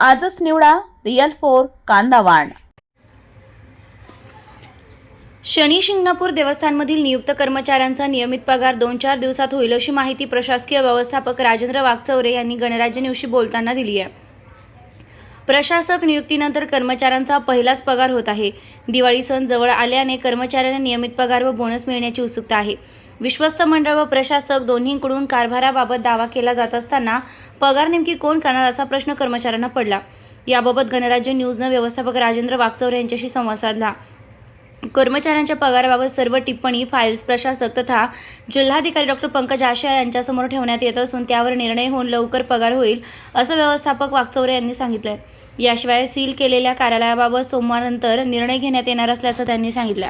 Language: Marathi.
आजच निवडा रिअल फोर कांदा वाण शनी शिंगणापूर देवस्थानमधील नियुक्त कर्मचाऱ्यांचा नियमित पगार दोन चार दिवसात होईल अशी माहिती प्रशासकीय व्यवस्थापक राजेंद्र वाघचौरे यांनी गणराज्य न्यूजशी बोलताना दिली आहे. प्रशासक नियुक्तीनंतर कर्मचाऱ्यांचा पहिलाच पगार होत आहे. दिवाळी सण जवळ आल्याने कर्मचाऱ्यांना नियमित पगार व बोनस मिळण्याची उत्सुकता आहे. विश्वस्त मंडळ व प्रशासक दोन्हीकडून कारभाराबाबत दावा केला जात असताना पगार नेमकी कोण करणार असा प्रश्न कर्मचाऱ्यांना पडला. याबाबत गणराज्य न्यूजनं व्यवस्थापक राजेंद्र वागचौर यांच्याशी संवाद साधला. कर्मचाऱ्यांच्या पगाराबाबत सर्व टिप्पणी फाईल्स प्रशासक तथा जिल्हाधिकारी डॉक्टर पंकज आशा यांच्यासमोर ठेवण्यात येत असून त्यावर निर्णय होऊन लवकर पगार होईल असं व्यवस्थापक वागचौरे यांनी सांगितलं याशिवाय सील केलेल्या कार्यालयाबाबत सोमवारनंतर निर्णय घेण्यात येणार असल्याचं त्यांनी सांगितलं.